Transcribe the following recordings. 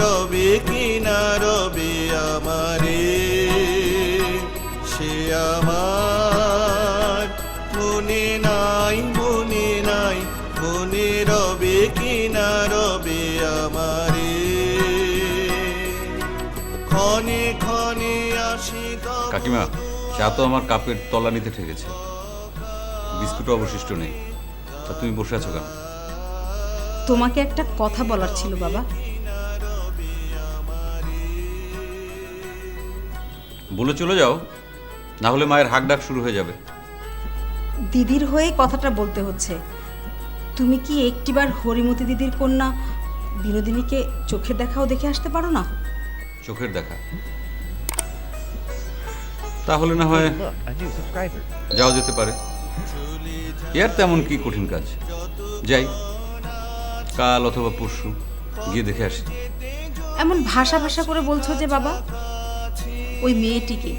রবে কিনা রবি আমারে সে আমার মনে নাই মনে নাই মনে রবে কিনা রবি আমারে। ক্ষণে ক্ষণে আসি কাকিমা চা তো আমার কাপের তলানিতে ঠেকেছে বিস্কুট অবশিষ্ট নেই। তা তুমি বসে আছো কেন? তোমাকে একটা কথা বলার ছিল বাবা। বলে চলে যাও না হলে মায়ের হাক ডাক শুরু হয়ে যাবে। দিদির হয়ে কথাটা বলতে হচ্ছে। তুমি কি একটিবার হরিমতি দিদির কন্যা বিনোদিনীকে চোখের দেখাও দেখে আসতে পারো না? চোখের দেখা। তাহলে না হয়. যাওয়া যেতে পারে। এর তেমন কি কঠিন কাজ? যাই কাল অথবা পরশু গিয়ে দেখে আসি। এমন ভাষা ভাষা করে বলছো যে বাবা ওই মেয়েটিকে।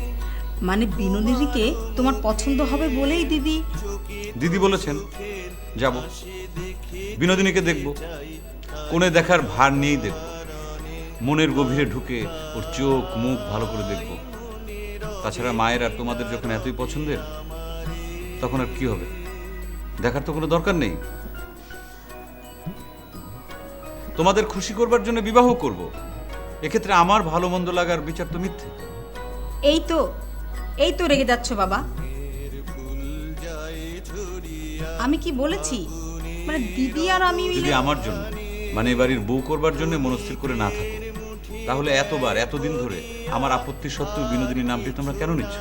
মানে বিনোদিনীকে তোমার পছন্দ হবে বলেই দিদি। দিদি বলেছেন, যাব। বিনোদিনীকে দেখব। কোণে দেখার ভার নিয়েই দেখব। মনের গভীরে ঢুকে ওর চোখ মুখ ভালো করে দেখব। তাছাড়া মায়ের আর তোমাদের যখন এতই পছন্দের, তখন আর কি হবে? দেখার তো কোনো দরকার নেই। তোমাদের খুশি করবার জন্য বিবাহ করব। এক্ষেত্রে আমার ভালো মন্দ লাগার বিচার তো মিথ্যে। এই তো এই তো রেগে যাচ্ছ বাবা। আমি কি বলেছি? মানে দিদি আর আমি যদি আমার জন্য। মানে এ বাড়ির বউ করবার জন্য মনস্থির করে না থাকো। তাহলে এতবার এতদিন ধরে আমার আপত্তি সত্ত্বেও বিনোদিনীর নামটি তোমরা কেন নিচ্ছ?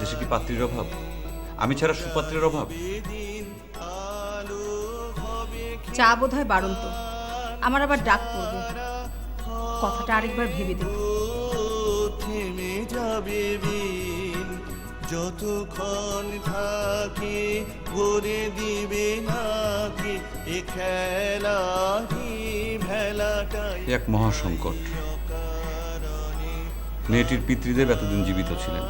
দেশে কি পাত্রীর অভাব? আমি ছাড়া সুপাত্রের অভাব? চা বোধ হয় বাড়ন্ত। আমার আবার ডাক পড়বে। কথাটা আরেকবার ভেবে দেখো। থেমে যাবে বিন যতক্ষণ থাকি ভরে দিবে নাকি, এ খেলাহি ভেলাটাই এক মহাসংকট। মেয়েটির পিতৃদেব এতদিন জীবিত ছিলেন।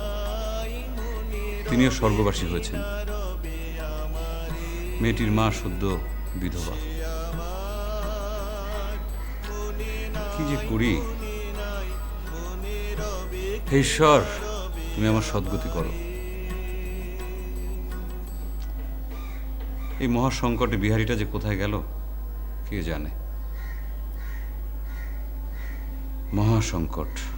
তিনিও স্বর্গবাসী হয়েছেন। মেয়েটির মা সদ্য বিধবা। কি যে করি। হে ঈশ্বর, তুমি আমার সদ্গতি করো। এই মহাসংকটে বিহারিটা যে কোথায় গেল, কে জানে? মহাসংকট।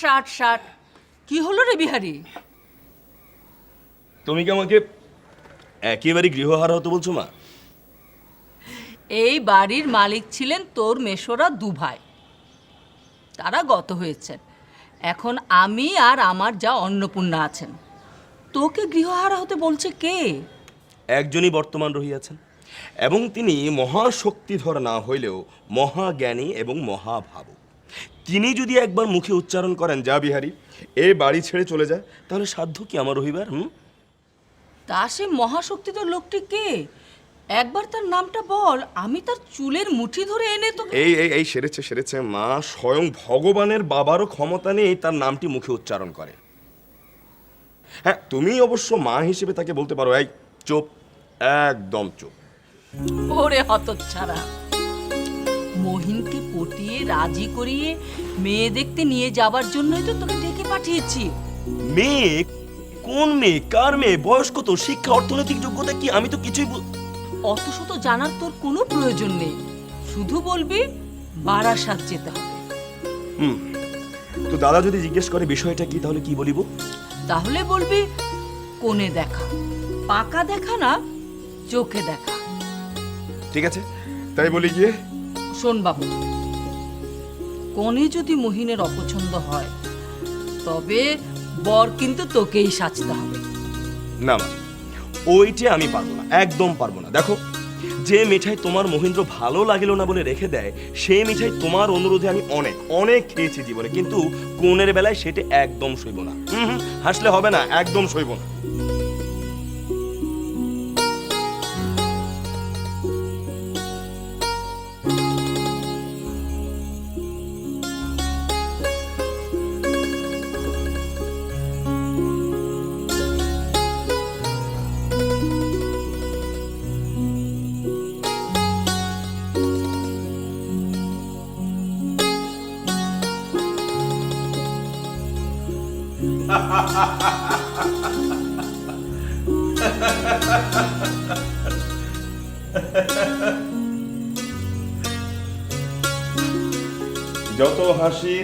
ষাট ষাট। কি হলো রে বিহারি? তুমি কি আমাকে একেবারে গৃহহারা হতে বলছো মা? এই বাড়ির মালিক ছিলেন তোর মেশোরা দু ভাই তারা গত হয়েছেন। এখন আমি আর আমার যা অন্নপূর্ণা আছেন। তোকে গৃহহারা হতে বলছে কে? একজনই বর্তমান রহিয়াছেন এবং তিনি মহাশক্তিধর না হইলেও মহাজ্ঞানী এবং মহাভাবক। তিনি যদি একবার মুখে উচ্চারণ করেন যা বিহারী এ বাড়ি ছেড়ে চলে যায় তাহলে সাধ্য কি আমার রহিবার হুম? তা সে মহাশক্তিধর লোকটি কে? একবার তার নামটা বল আমি তার চুলের মুঠি ধরে এনে তো এই এই এই সেরেছে সেরেছে। মা স্বয়ং ভগবানের বাবারও ক্ষমতা নেই তার নামটি মুখে উচ্চারণ করে। হ্যাঁ তুমি অবশ্য মা হিসেবে তাকে বলতে পারো এই চুপ একদম চুপ। ওরে হতচ্ছাড়া। মহিনকে পটিয়ে রাজি করিয়ে মেয়ে দেখতে নিয়ে যাবার জন্যই তো তোকে ডেকে পাঠিয়েছি। মেয়ে? কোন মেয়ে? কার মেয়ে? বয়স কত শিক্ষা অর্থনৈতিক যোগ্যতা কি? আমি তো কিছুই অত শত জানার তোর কোনো প্রয়োজন নেই। শুধু বলবি বারাসাত যেতে হবে। হুম। তো দাদা যদি জিজ্ঞেস করে বিষয়টা কি তাহলে কি বলিব? তাহলে বলবি কোণে দেখা। পাকা দেখা না চোখে দেখা। ঠিক আছে। তাই বলি গিয়ে শোন বাবু। কোণে যদি মহিনের অপছন্দ হয়, তবে বর কিন্তু তোকেই সাজতে হবে। না মা, ওইটা আমি পারব না, একদম পারব না। দেখো, যে মিঠাই তোমার মহেন্দ্র ভালো লাগিল না বলে রেখে দেয়, সেই মিঠাই তোমার অনুরোধে আমি অনেক অনেক খেয়েছি জীবনে, কিন্তু কোনের বেলায় সেটা একদম সইব না। হাসলে হবে না, একদম সইব না।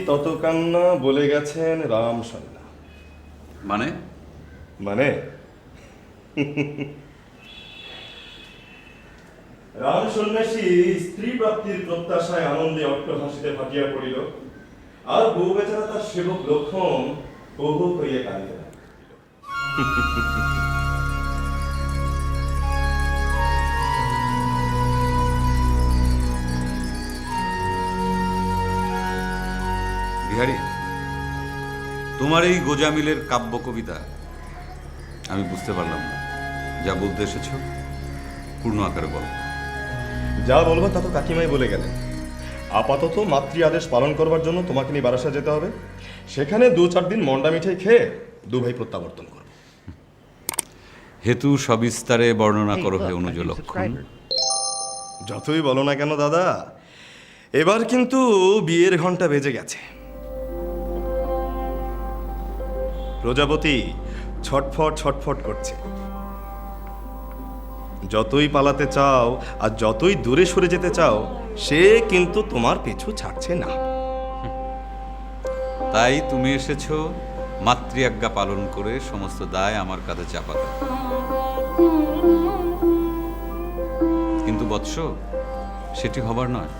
তত কান্না বলে গেছেন রাম সন্না মানে? মানে? রাম সন্ন্যাসী স্ত্রী প্রাপ্তির প্রত্যাশায় আনন্দে অট্ট হাসিতে ফাটিয়া পড়িল। আর বউ বেচারা তার সেবক লক্ষণ বহু করিয়া কাঁদিতে বিহারি তোমার এই গোজামিলের কাব্য কবিতা আমি বুঝতে পারলাম না যা বলতে এসেছ পূর্ণ আকারে বলো যা বলব তা তো কাকিমাই বলে গেলেন। আপাতত মাতৃ আদেশ পালন করবার জন্য তোমাকে নিয়ে বারাসা যেতে হবে। সেখানে দু চার দিন মন্ডা মিঠাই খেয়ে দু ভাই প্রত্যাবর্তন করবে। হেতু সবিস্তারে বর্ণনা করো হে অনুজ লক্ষণ যতই বলো না কেন দাদা এবার কিন্তু বিয়ের ঘণ্টা বেজে গেছে। প্রজাপতি ছটফট ছটফট করছে। যতই পালাতে চাও আর যতই দূরে সরে যেতে চাও, সে কিন্তু তোমার পিছু ছাড়ছে না। তাই তুমি এসেছ মাতৃ আজ্ঞা পালন করে সমস্ত দায় আমার কাঁধে চাপাতে কিন্তু বৎস, সেটি হবার নয়।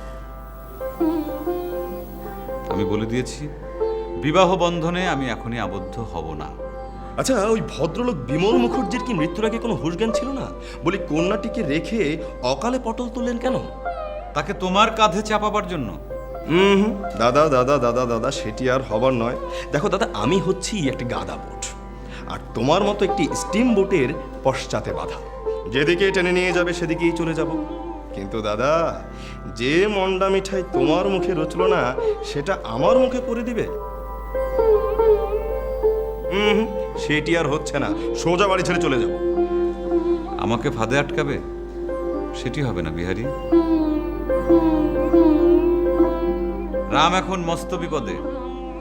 আমি বলে দিয়েছি বিবাহ বন্ধনে আমি এখনই আবদ্ধ হব না। আচ্ছা ওই ভদ্রলোক বিমল মুখর্জির কি মৃত্যুর আগে কোনো হুশ ছিল না? বলি কন্যাটিকে রেখে অকালে পটল তুললেন কেন? তাকে তোমার কাঁধে চাপাবার জন্য। হুম হুম, দাদা দাদা দাদা দাদা সেটি আর হবার নয়। দেখো দাদা আমি হচ্ছি একটি গাদা বোট। আর তোমার মতো একটি স্টিম বোটের পশ্চাতে বাধা। যেদিকে টেনে নিয়ে যাবে সেদিকেই চলে যাব। কিন্তু দাদা যে মন্ডা মিঠাই তোমার মুখে রুচলো না সেটা আমার মুখে পরে দিবে? হুম সেটি আর হচ্ছে না। সোজা বাড়ি ছেড়ে চলে যাব। আমাকে ফাঁদে আটকাবে? সেটি হবে না বিহারি। রাম এখন মস্ত বিপদে।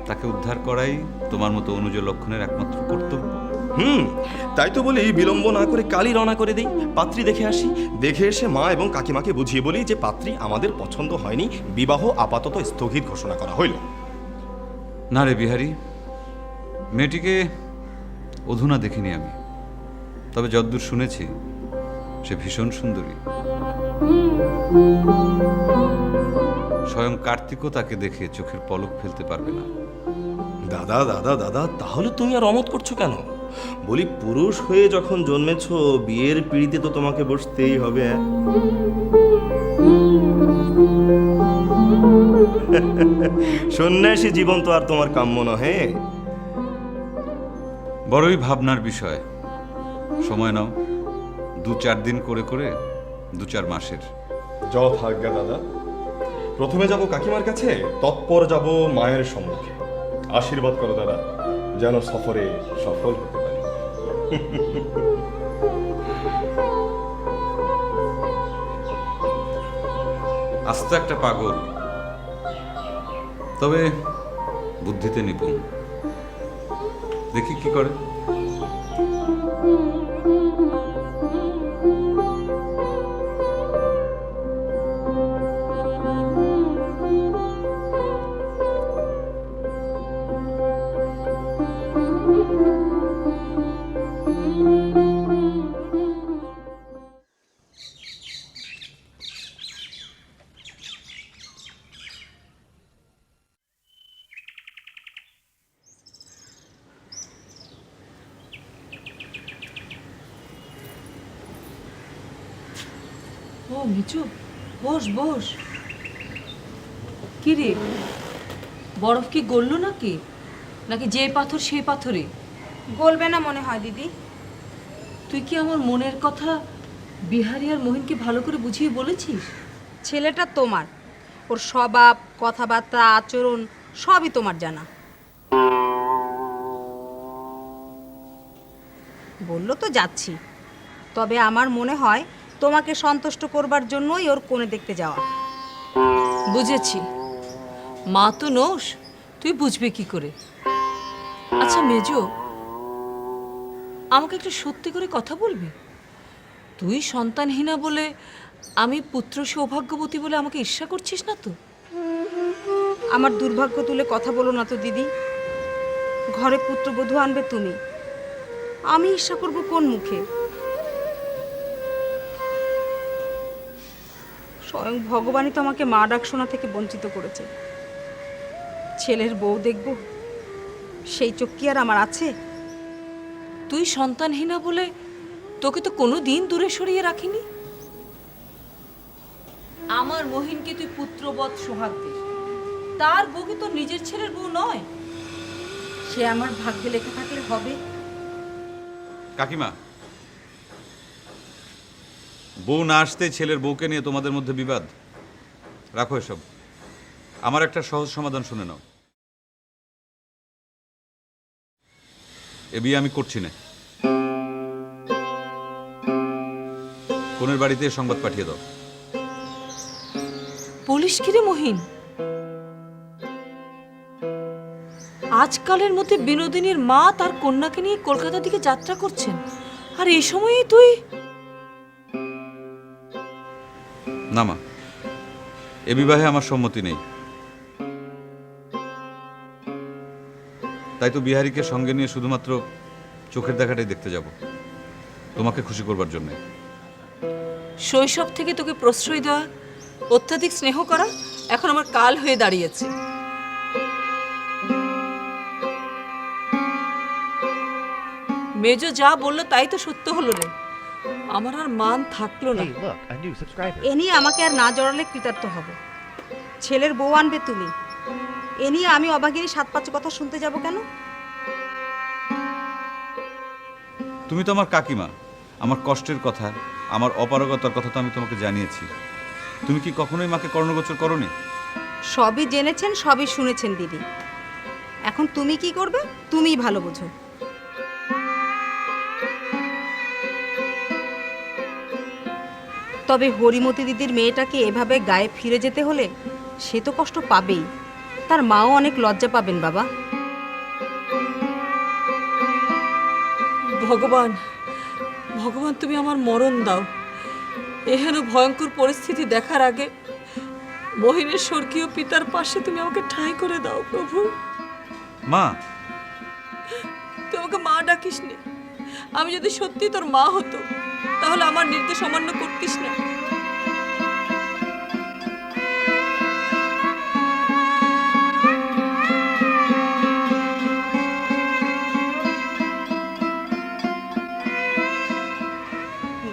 তাকে উদ্ধার করাই তোমার মতো অনুজ লক্ষণের একমাত্র কর্তব্য। হুম তাই তো বলি বিলম্ব না করে কালই রওনা করে দেই। পাত্রী দেখে আসি। দেখে এসে মা এবং কাকিমাকে বুঝিয়ে বলি যে পাত্রী আমাদের পছন্দ হয়নি। বিবাহ আপাতত স্থগিত ঘোষণা করা হইল। না রে বিহারী মেয়েটিকে অধুনা দেখিনি আমি। তবে যদ্দূর শুনেছি, সে ভীষণ সুন্দরী। স্বয়ং কার্তিকও তাকে দেখে চোখের পলক ফেলতে পারবে না। দাদা দাদা দাদা, তাহলে তুমি আর অমত করছ কেন? বলি, পুরুষ হয়ে যখন জন্মেছ, বিয়ের পিড়িতে তো তোমাকে বসতেই হবে? সন্ন্যাসী জীবন তো আর তোমার কাম্য নহে। বড়ই ভাবনার বিষয়। সময় নাও, দু চার দিন করে করে দু চার মাসের। যথাজ্ঞা দাদা। প্রথমে যাব কাকিমার কাছে, তৎপর যাব মায়ের সম্মুখে। আশীর্বাদ করো দাদা, যেন সফরে সফল হতে পারি। আস্ত একটা পাগল। তবে বুদ্ধিতে নিপুণ। দেখি কি করে। মিচু বস বস। কি রে বরফ কি গললো নাকি? নাকি যে পাথর সেই পাথরে? গলবে না মনে হয় দিদি। তুই কি আমার মনের কথা বিহারি আর মোহিনকে ভালো করে বুঝিয়ে বলেছিস? ছেলেটা তোমার। ওর স্বভাব কথাবার্তা আচরণ সবই তোমার জানা। বলল তো যাচ্ছি। তবে আমার মনে হয় তোমাকে সন্তুষ্ট করবার জন্যই ওর কোণে দেখতে যাওয়া। বুঝেছি। মা তো নোস তুই বুঝবে কি করে? আচ্ছা মেজো আমাকে একটু সত্যি করে কথা বলবি? তুই সন্তানহীনা বলে আমি পুত্র সৌভাগ্যবতী বলে আমাকে ঈর্ষা করছিস না তো? আমার দুর্ভাগ্য তুলে কথা বলো না তো দিদি। ঘরে পুত্রবধূ আনবে তুমি। আমি ঈর্ষা করব কোন মুখে? স্বয়ং ভগবানই তো আমাকে মা ডাক শোনা থেকে বঞ্চিত করেছে। ছেলের বউ দেখব সেই চোখ কি আর আমার আছে? তুই সন্তানহীনা বলে তোকে তো কোনো দিন দূরে সরিয়ে রাখিনি? আমার মহিনকে তুই পুত্রবৎ সোহাগ দিস তার বউকে তো নিজের ছেলের বউ নয়? সে আমার ভাগ্যে লেখা থাকলে হবে। কাকিমা বউ না আসতে ছেলের বউকে নিয়ে তোমাদের মধ্যে বিবাদ? রাখো এসব। আমার একটা সহজ সমাধান শুনে নাও। এ বিয়ে আমি করছি না। কোনের বাড়িতে সংবাদ পাঠিয়ে দাও। পুলিশ কিরে মহিন? আজকালের মধ্যে বিনোদিনীর মা তার কন্যাকে নিয়ে কলকাতার দিকে যাত্রা করছেন। আর এই সময়েই তুই না মা এ বিবাহে আমার সম্মতি নেই। তাই তো বিহারীকে সঙ্গে নিয়ে শুধুমাত্র চোখের দেখাটাই দেখতে যাব। তোমাকে খুশি করবার জন্যে। শৈশব থেকে তোকে প্রশ্রয় দেওয়া, অত্যাধিক স্নেহ করা এখন আমার কাল হয়ে দাঁড়িয়েছে। মেজো যা বলল তাই তো সত্য হলো রে। আমার আর মান থাকল না. এ নিয়ে আমাকে আর না জড়ালে কৃতার্থ হব। ছেলের বউ আনবে তুমি। এ নিয়ে আমি অবাগিনী সাত পাঁচ কথা শুনতে যাব কেন? তুমি তো আমার কাকিমা। আমার কষ্টের কথা আমার অপারগতার কথা তো আমি তোমাকে জানিয়েছি। তুমি কি কখনোই মাকে কর্ণগোচর করনি? সবই জেনেছেন সবই শুনেছেন দিদি। এখন তুমি কি করবে? তুমিই ভালো বোঝো। তবে হরিমতি দিদির মেয়েটাকে এভাবে গায়ে ফিরে যেতে হলে সে তো কষ্ট পাবেই। তার মাও অনেক লজ্জা পাবেন বাবা। ভগবান ভগবান তুমি আমার মরণ দাও। এহেন ভয়ঙ্কর পরিস্থিতি দেখার আগে মহিনের স্বর্গীয় পিতার পাশে তুমি আমাকে ঠাঁই করে দাও প্রভু। মা। তুই আমাকে মা ডাকিস নি আমি যদি সত্যি তোর মা হতো তাহলে আমার নির্দেশ অমান্য করতিস না।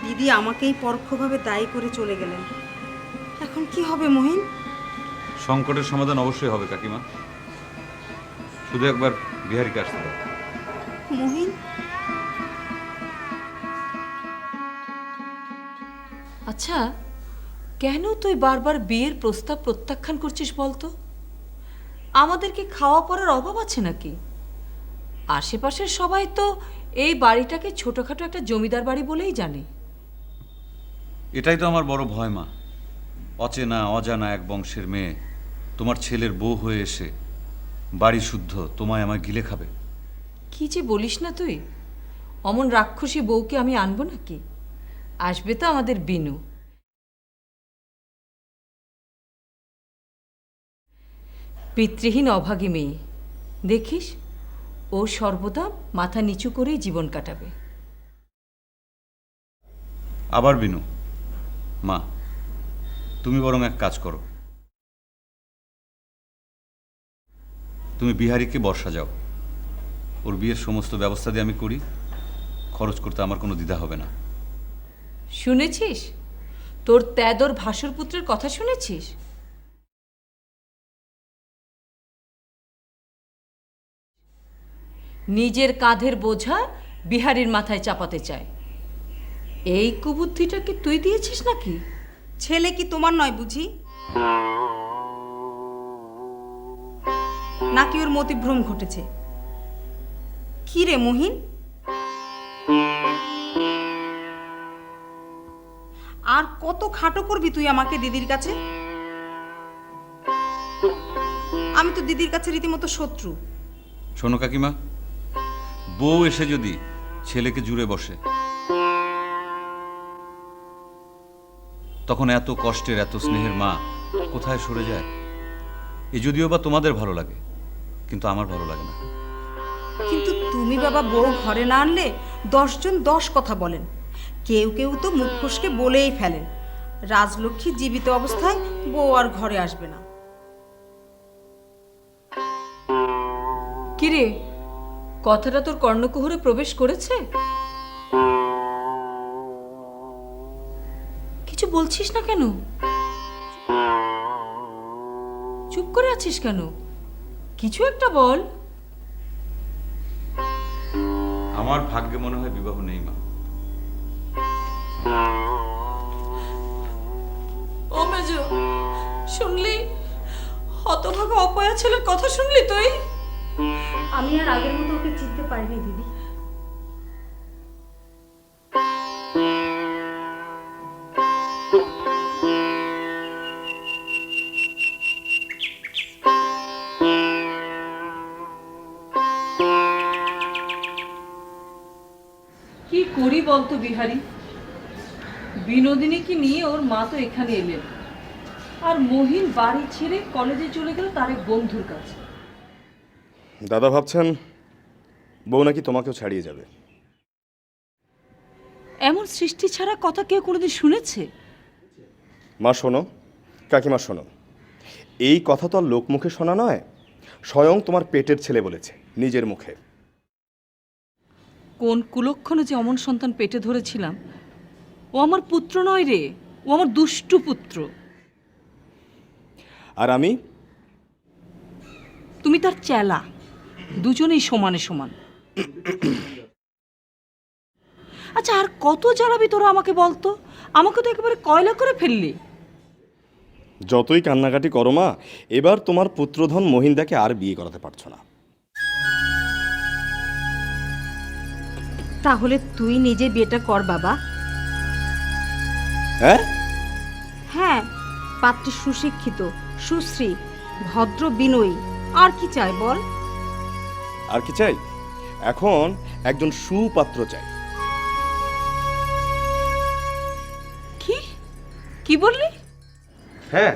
দিদি আমাকেই পরোক্ষভাবে দায়ী করে চলে গেলেন। এখন কি হবে মহিন? সংকটের সমাধান অবশ্যই হবে কাকিমা। শুধু একবার বিহারীকে আসতে দাও। মহিন? আচ্ছা কেন তুই বারবার বিয়ের প্রস্তাব প্রত্যাখ্যান করছিস বলতো? আমাদের কি খাওয়া পড়ার অভাব আছে নাকি? আশেপাশের সবাই তো এই বাড়িটাকে ছোটখাটো একটা জমিদার বাড়ি বলেই জানে। এটাই তো আমার বড় ভয় মা। অচেনা অজানা এক বংশের মেয়ে তোমার ছেলের বউ হয়ে এসে বাড়ি শুদ্ধ তোমায় আমায় গিলে খাবে। কি যে বলিস না তুই? অমন রাক্ষসী বউকে আমি আনব নাকি? আসবে তো আমাদের বিনু। পিতৃহীন অভাগী মেয়ে। দেখিস ও সর্বদা মাথা নিচু করেই জীবন কাটাবে। আবার বিনু। মা তুমি বরং এক কাজ করো। তুমি বিহারীকে বর্ষা যাও। ওর বিয়ের সমস্ত ব্যবস্থা দিয়ে আমি করি। খরচ করতে আমার কোনো দ্বিধা হবে না। শুনেছিস? তোর ত্যাদর ভাসুর পুত্রের কথা শুনেছিস? নিজের কাঁধের বোঝা বিহারীর মাথায় চাপাতে চায়। এই কুবুদ্ধিটা কি তুই দিয়েছিস নাকি? ছেলে কি তোমার নয় বুঝি? নাকি ওর মতিভ্রম ঘটেছে? কি রে মহিন? আর কত খাটো করবি তুই আমাকে দিদির কাছে? আমি তো দিদির কাছে রীতিমতো শত্রু। শোনো কাকিমা বউ এসে যদি ছেলেকে জুড়ে বসে, তখন এত কষ্টের, এত স্নেহের মা কোথায় সরে যায়? এ যদিও বা তোমাদের ভালো লাগে, কিন্তু আমার ভালো লাগে না। কিন্তু তুমি বাবা বউ ঘরে না আনলে দশজন দশ কথা বলেন। কেউ কেউ তো মুখ ফসকে বলেই ফেলেন, রাজলক্ষ্মী জীবিত অবস্থায় বউ আর ঘরে আসবে না। কিরে কথাটা তোর কর্ণকুহরে প্রবেশ করেছে? কিছু বলছিস না কেন? চুপ করে আছিস কেন? কিছু একটা বল। আমার ভাগ্যে মনে হয় বিবাহ নেই মা। ও মেজ শুনলি? হতভাগা অপয়া ছেলের কথা শুনলি তুই? আমি আর আগের মতো ওকে চিনতে পারিনি, দিদি। কি করি বলতো বিহারি? বিনোদিনীকে নিয়ে ওর মা তো এখানে এলেন? আর মহিন বাড়ি ছেড়ে কলেজে চলে গেল তার এক বন্ধুর কাছে। দাদা ভাবছেন বউ নাকি তোমাকেও ছাড়িয়ে যাবে। এমন সৃষ্টি ছাড়া কথা কেউ কোনোদিন শুনেছে? মা শোনো। কাকিমা শোনো। এই কথা তো আর লোকমুখে শোনা নয় স্বয়ং তোমার পেটের ছেলে বলেছে নিজের মুখে। কোন কুলক্ষণে যে অমন সন্তান পেটে ধরেছিলাম? ও আমার পুত্র নয় রে ও আমার দুষ্টু পুত্র। আর আমি? তুমি তার চেলা। দুজনেই সমানে সমান। আচ্ছা আর কত জ্বালাবি তোরা আমাকে বলতো? আমাকে তো একেবারে কয়লা করে ফেললি। যতই কান্নাকাটি করো মা এবার তোমার পুত্রধন মহিন্দাকে আর বিয়ে করাতে পারছ না। তাহলে তুই নিজে বিয়েটা কর বাবা। হ্যাঁ? হ্যাঁ পাত্রী সুশিক্ষিত সুশ্রী ভদ্র বিনয়ী আর কি চাই বল? আর কি চাই? এখন একজন সুপাত্র চাই। কি? কি বললি? হ্যাঁ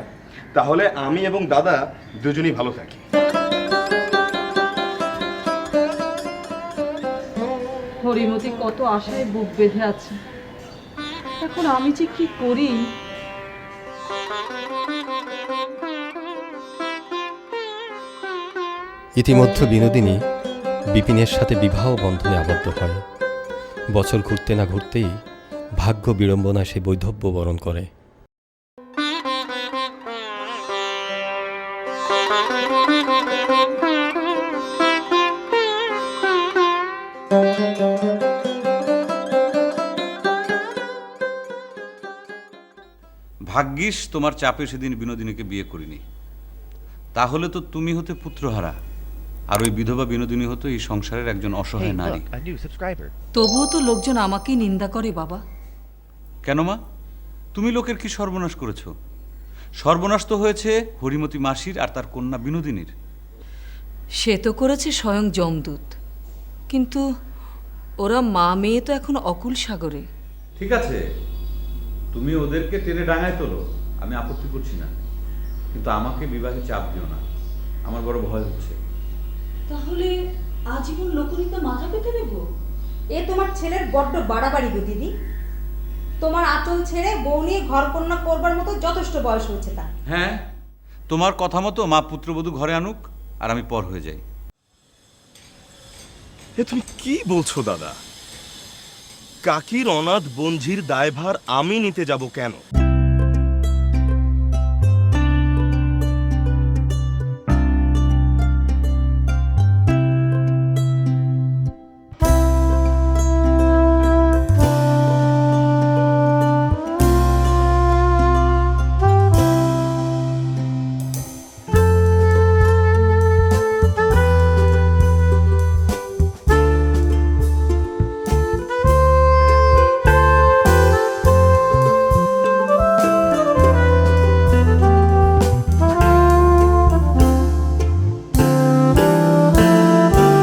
তাহলে আমি এবং দাদা দুজনেই ভালো থাকি। হরিমতি কত আশায় বুক বেঁধে আছে। এখন আমি যে কি করি? ইতিমধ্যে বিনোদিনী বিপিনের সাথে বিবাহ বন্ধনে আবদ্ধ হয়। বছর ঘুরতে না ঘুরতেই ভাগ্য বিড়ম্বনা সে বৈধব্য বরণ করে। ভাগ্যিস তোমার চাপে সেদিন বিনোদিনীকে বিয়ে করিনি। তাহলে তো তুমি হতে পুত্রহারা। আর ওই বিধবা বিনোদিনী হতো এই সংসারের একজন অসহায় নারী. তবুও তো লোকজন আমাকেই নিন্দা করে বাবা। কেন মা? তুমি লোকের কি সর্বনাশ করেছ? সর্বনাশ তো হয়েছে হরিমতি মাসির আর তার কন্যা বিনোদিনীর। সে তো করেছে স্বয়ং যমদূত। কিন্তু ওরা মা মেয়ে তো এখন অকুল সাগরে। ঠিক আছে। তুমি ওদেরকে টেনে ডাঙায় তোলো। আমি আপত্তি করছি না। কিন্তু আমাকে বিবাহে চাপ দিও না। আমার বড় ভয় হচ্ছে। তাহলে আজীবন লোকরিতা মাথা পেতে নেব এ তোমার ছেলের বড্ড বাড়াবাড়ি গো দিদি। তোমার আঁচল ছেড়ে বউ নিয়ে ঘর কন্যা করবার মতো যথেষ্ট বয়স হয়েছে তার। হ্যাঁ তোমার কথা মতো মা পুত্রবধূ ঘরে আনুক আর আমি পর হয়ে যাই। এ তুমি কি বলছো দাদা? কাকির অনাথ বঞ্ঝির দায়ভার আমি নিতে যাব কেন?